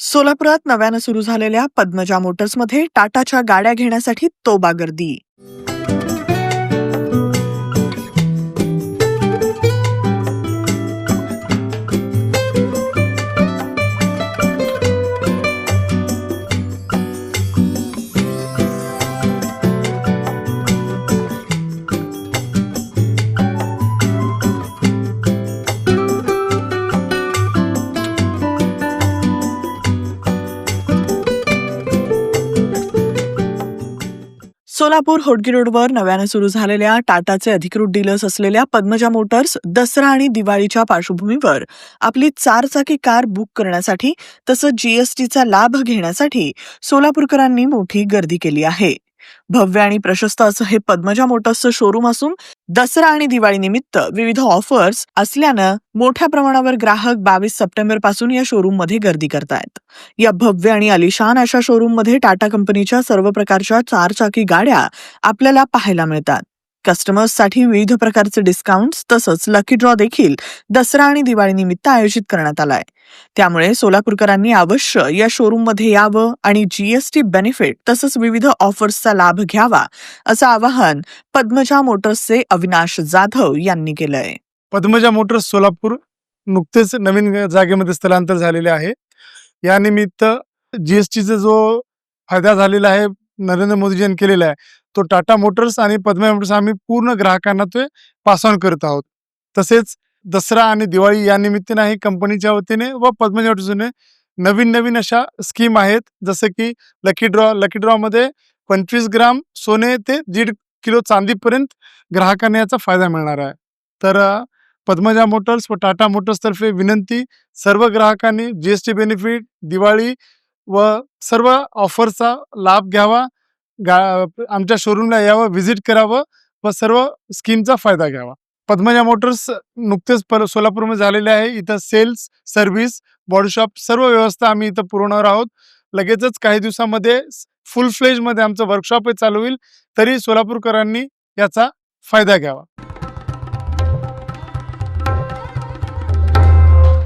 सोलापुरात नव्यानं सुरू झालेल्या पद्मजा मोटर्समध्ये टाटाच्या गाड्या घेण्यासाठी तोबा गर्दी सोलापूर होडगी रोडवर नव्यानं सुरू झालेल्या टाटाचे अधिकृत डीलर्स असलेल्या पद्मजा मोटर्स दसरा आणि दिवाळीच्या पार्श्वभूमीवर आपली चारचाकी कार बुक करण्यासाठी तसंच जीएसटीचा लाभ घेण्यासाठी सोलापूरकरांनी मोठी गर्दी केली आहे. भव्य आणि प्रशस्त असं हे पद्मजा मोटर्सचं शोरूम असून दसरा आणि दिवाळी निमित्त विविध ऑफर्स असल्यानं मोठ्या प्रमाणावर ग्राहक बावीस सप्टेंबरपासून या शोरूममध्ये गर्दी करतायत. या भव्य आणि अलिशान अशा शोरूममध्ये टाटा कंपनीच्या सर्व प्रकारच्या चारचाकी गाड्या आपल्याला पाहायला मिळतात. कस्टमर्ससाठी विविध प्रकारचे डिस्काउंट्स तसंच लकी ड्रॉ देखील दसरा आणि दिवाळी निमित्त आयोजित करण्यात आलाय. त्यामुळे सोलापूरकरांनी अवश्य या शोरूममध्ये यावं आणि जीएसटी बेनिफिट तसंच विविध ऑफर्सचा लाभ घ्यावा असं आवाहन पद्मजा मोटर्सचे अविनाश जाधव यांनी केलंय. पद्मजा मोटर्स सोलापूर नुकतेच नवीन जागेमध्ये स्थलांतर झालेले आहे. या निमित्त जीएसटीचा जो फायदा झालेला आहे नरेंद्र मोदीजी यांनी केलेला आहे तो टाटा मोटर्स आणि पद्मा मोटर्स आम्ही पूर्ण ग्राहकांना ते पास ऑन करत आहोत. तसेच दसरा आणि दिवाळी या निमित्ताने कंपनीच्या वतीने व पद्मजा मोटर्सने नवीन नवीन अशा स्कीम आहेत. जसं की लकी ड्रॉ लकी ड्रॉमध्ये पंचवीस ग्राम सोने ते दीड किलो चांदीपर्यंत ग्राहकांना याचा फायदा मिळणार आहे. तर पद्मजा मोटर्स व टाटा मोटर्सतर्फे विनंती सर्व ग्राहकांनी G S T benefit Diwali व सर्व ऑफरचा लाभ घ्यावा. गा आमच्या शोरूमला यावं व्हिजिट करावं व सर्व स्कीमचा फायदा घ्यावा. पद्मजा मोटर्स नुकतेच पर सोलापूरमध्ये झालेले आहे. इथं सेल्स सर्व्हिस बॉडीशॉप सर्व व्यवस्था आम्ही इथं पुरवणार आहोत. लगेचच काही दिवसामध्ये फुल फ्लेजमध्ये आमचं वर्कशॉप चालू होईल. तरी सोलापूरकरांनी याचा फायदा घ्यावा.